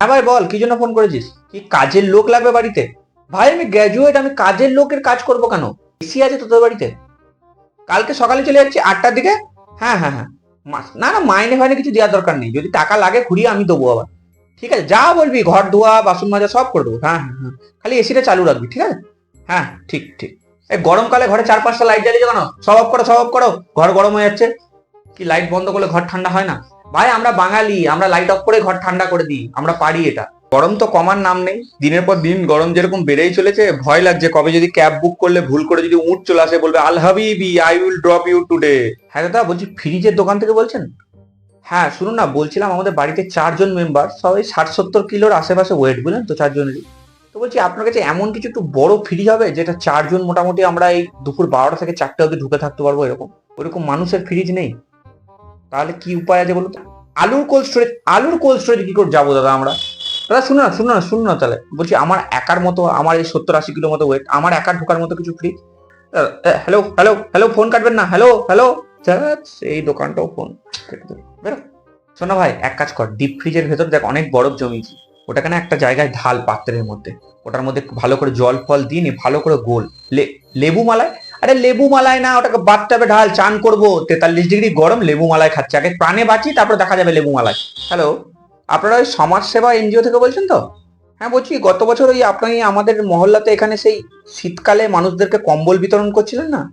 হ্যাঁ ভাই, বল, কি জন্য ফোন করেছিস? কি কাজের লোক লাগবে বাড়িতে? ভাই, আমি গ্র্যাজুয়েট আমি কাজের লোকের কাজ করব কেন? এসি আছে তো তোর বাড়িতে? কালকে সকালে চলে যাচ্ছি আটটার দিকে? হ্যাঁ হ্যাঁ হ্যাঁ। না না, মাইনে ফাইনে কিছু দেওয়ার দরকার নেই। যদি টাকা লাগে ঘুরিয়ে আমি দেবো আবার। ঠিক আছে, যা বলবি, ঘর ধোয়া, বাসন মাজা, সব করে দেবো। হ্যাঁ হ্যাঁ হ্যাঁ। খালি এসিটা চালু রাখবি, ঠিক আছে? হ্যাঁ ঠিক ঠিক। এই গরমকালে ঘরে চার পাঁচটা লাইট জ্বালিয়ে কেন? সব অফ করো, সব অফ করো। ঘর গরম হয়ে যাচ্ছে। কি লাইট বন্ধ করলে ঘর ঠান্ডা হয় না? ভাই, আমরা বাঙালি, আমরা লাইট অফ করে ঘর ঠান্ডা করে দিই, আমরা পারি এটা। গরম তো কমার নাম নেই, দিনের পর দিন গরম যেরকম বেড়েই চলেছে, ভয় লাগছে কবে যদি ক্যাব বুক করলে ভুল করে যদি উঠ চলে আসে, বলবে, আল হাবিবি I will drop you today হ্যাঁ দাদা, বলছি, ফ্রিজের দোকান থেকে বলছেন? হ্যাঁ শুনুন না, বলছিলাম আমাদের বাড়িতে চারজন মেম্বার সবাই ষাট সত্তর কিলোর আশেপাশে ওয়েট বুঝলেন তো, চারজনেরই। তো বলছি, আপনার কাছে এমন কিছু একটু বড় ফ্রিজ হবে, যেটা চারজন মোটামুটি আমরা এই দুপুর বারোটা থেকে চারটে অবধি ঢুকে থাকতে পারব এরকম? ওরকম মানুষের ফ্রিজ নেই। তাহলে কি উপায় আছে বলুন আলুর কোল্ড স্টোরেজ আলুর কোল্ড স্টোরেজ কি করে যাব দাদা আমরা? দাদা শুনো না শুনো না শুনো না তাহলে। বলছি, আমার একার মতো, আমার এই সত্তর আশি কিলো মতো ওয়েট আমার একার ঢোকার মতো কিছু fridge hello hello hello phone কাটবেন না হ্যালো হ্যালো এই দোকানটাও ফোন শোনো ভাই, এক কাজ কর ডিপ ফ্রিজের ভেতর দেখ, অনেক বরফ জমিয়েছি ওটাকে না একটা জায়গায় ঢাল পাত্রের মধ্যে। ওটার মধ্যে ভালো করে জল ফল দিয়ে নি, ভালো করে গোল। লেবু মালায় আরে লেবু মালায় না ওটাকে বাথটাবে ঢাল চান করব। তেতাল্লিশ ডিগ্রি গরম লেবু মালায় খাচ্ছে। আগে প্রাণে বাঁচি তারপর দেখা যাবে লেবু মালায় হ্যালো আপনারা ওই সমাজ সেবা এনজিও থেকে বলছেন তো? হ্যাঁ বলছি গত বছর ওই আপনি আমাদের মহল্লাতে এখানে সেই শীতকালে মানুষদেরকে কম্বল বিতরণ করছিলেন না?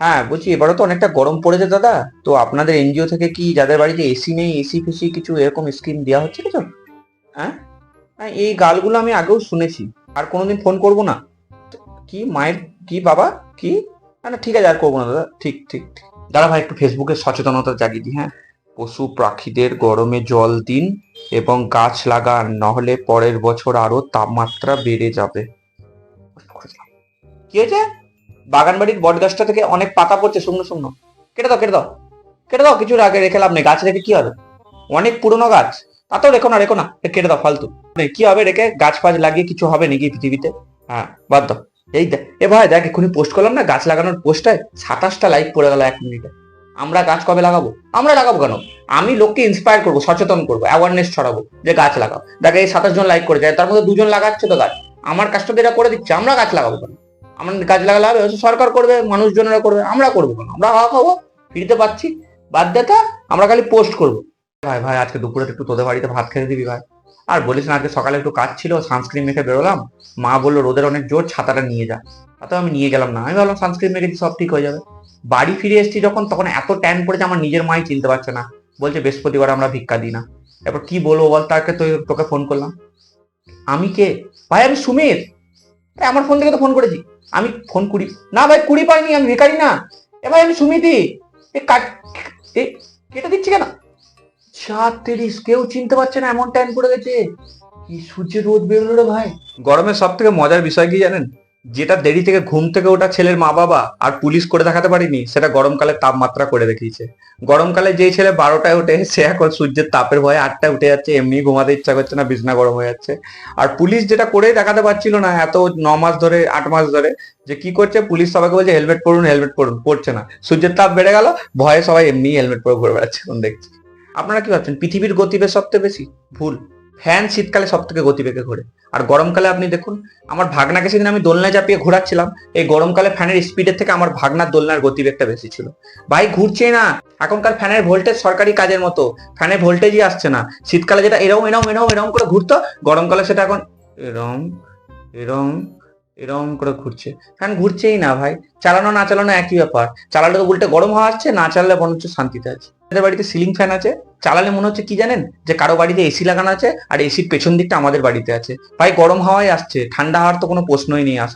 হ্যাঁ বলছি এবারও তো অনেকটা গরম পড়েছে দাদা। তো আপনাদের এনজিও থেকে কি যাদের বাড়িতে এসি নেই এসি ফেসি কিছু এরকম স্কিম দেওয়া হচ্ছে কিছু? হ্যাঁ? হ্যাঁ, এই গালগুলো আমি আগেও শুনেছি। আর কোনোদিন ফোন করব না। কি মায়ের কি বাবা? কি? না ঠিক আছে, আর করব না, দাদা। ঠিক ঠিক ঠিক। দাদা ভাই, একটু ফেসবুকে সচেতনতা জাগিয়ে দিই হ্যাঁ? পশু পাখিদের গরমে জল দিন এবং গাছ লাগান, নাহলে পরের বছর আরও তাপমাত্রা বেড়ে যাবে। কি হয়েছে? বাগান বাড়ির বট গাছটা থেকে অনেক পাতা পড়ছে, শুকনো শুকনো। কেটে দাও কেটে দাও। কেটে দাও কিছু আগে রেখে লাভ নেই। গাছ রেখে কি হবে? অনেক পুরনো গাছ। তাতেও রেখো না রেখো না। কেটে দাও, ফালতু। কি হবে রেখে? গাছ ফাছ লাগিয়ে কিছু হবে নাকি পৃথিবীতে? হ্যাঁ বাদ দাও। এই এ ভাই দেখ, এক্ষুনি পোস্ট করলাম না, গাছ লাগানোর পোস্টায় সাতাশটা লাইক পড়ে গেল এক মিনিটে আমরা গাছ কবে লাগাবো? আমরা লাগাবো কেন? আমি লোককে ইন্সপায়ার করব, সচেতন করব অ্যাওয়ারনেস ছড়াবো যে গাছ লাগাও। দেখে, এই সাতাশ জন লাইক করে যায় তার মধ্যে দুজন লাগাচ্ছে তো গাছ। আমার কাজটা যেটা করে দিচ্ছে, আমরা গাছ লাগাবো কেন? আমরা গাছ লাগালে হবে সরকার করবে, মানুষজনেরা করবে, আমরা করব কেন? আমরা হাওয়া খাব, ফিরতে পারছি, বাদ দেতা আমরা খালি পোস্ট করব। ভাই ভাই, আজকে দুপুরে একটু তোদের বাড়িতে ভাত খেতে দিবি ভাই। আর বলিস না আজকে সকালে একটু কাজ ছিল সানস্ক্রিন মেখে বেরোলাম। মা বলল, রোদের অনেক জোর, ছাতাটা নিয়ে যা। তাতে আমি নিয়ে গেলাম না। আমি ভাবলাম সানস্ক্রিন মেখে সব ঠিক হয়ে যাবে। বাড়ি ফিরে এসেছি যখন, তখন এত ট্যান পড়েছে, আমার নিজের মাই চিনতে পারছে না। বলছে, বৃহস্পতিবার আমরা ভিক্ষা দিই না। এরপর কি বলব বল, তাকে তো তোকে ফোন করলাম। আমি কে? ভাই, আমি সুমিত আরে, আমার ফোন থেকে তো ফোন করেছি। আমি ফোন কুড়ি না ভাই, কুড়ি পাইনি, আমি ভিখারি না। এ ভাই, আমি সুমিতি। এ কাট কেটে দিচ্ছি কেন? চার তিরিশ কেউ চিনতে পারছে না, এমন টাইম পড়ে গেছে। কি সূর্যের রোদ বেরোলো রে ভাই। গরমের সব থেকে মজার বিষয় কি জানেন? যেটা দেরি থেকে ঘুম থেকে ওঠা ছেলের মা বাবা আর পুলিশ করে দেখাতে পারিনি, সেটা গরমকালে তাপমাত্রা করে দেখিয়েছে। গরমকালে যেই ছেলে বারোটায় ওঠে, সে এখন সূর্যের তাপের ভয়ে আটটায় উঠে যাচ্ছে এমনি ঘুমাতে ইচ্ছা করছে না, বিছনা গরম হয়ে যাচ্ছে। আর পুলিশ যেটা করেই দেখাতে পারছিল না, এত ন মাস ধরে, আট মাস ধরে, যে কি করছে, পুলিশ সবাইকে বলছে হেলমেট পরুন হেলমেট পরুন। পড়ছে না। সূর্যের তাপ বেড়ে গেল, ভয়ে সবাই এমনি হেলমেট পরে ঘুরে বেড়াচ্ছে দেখছি। আপনারা কি ভাবছেন পৃথিবীর গতিবেগ সবথেকে বেশি? ভুল। ফ্যান শীতকালে সব থেকে গতিবেগে ঘোরে। আর গরমকালে আপনি দেখুন, আমার ভাগনাকে সেদিন আমি দোলনায় চাপিয়ে ঘোরাচ্ছিলাম, এই গরমকালে ফ্যানের স্পিডের থেকে আমার ভাগনার দোলনার গতিবেগটা বেশি ছিল। ভাই, ঘুরছেই না। এখনকার ফ্যানের ভোল্টেজ সরকারি কাজের মতো। ফ্যানের ভোল্টেজই আসছে না। শীতকালে যেটা এরম এরম এরম এরম করে ঘুরতো, গরমকালে সেটা এখন এরম এরম এরম করে ঘুরছে। ফ্যান ঘুরছেই না ভাই। চালানো না চালানো একই ব্যাপার। চালালে তো উল্টে গরম হওয়া আসছে, না চালালে মনে হচ্ছে শান্তিতে আছে। আমাদের বাড়িতে সিলিং ফ্যান আছে। চালালে মনে হচ্ছে কি জানেন? যে কারও বাড়িতে এসি লাগানো আছে আর এসির পেছন দিকটা আমাদের বাড়িতে আছে। ভাই গরম হাওয়াই আসছে। ঠান্ডা হওয়ার তো কোনো প্রশ্নই নেই আসা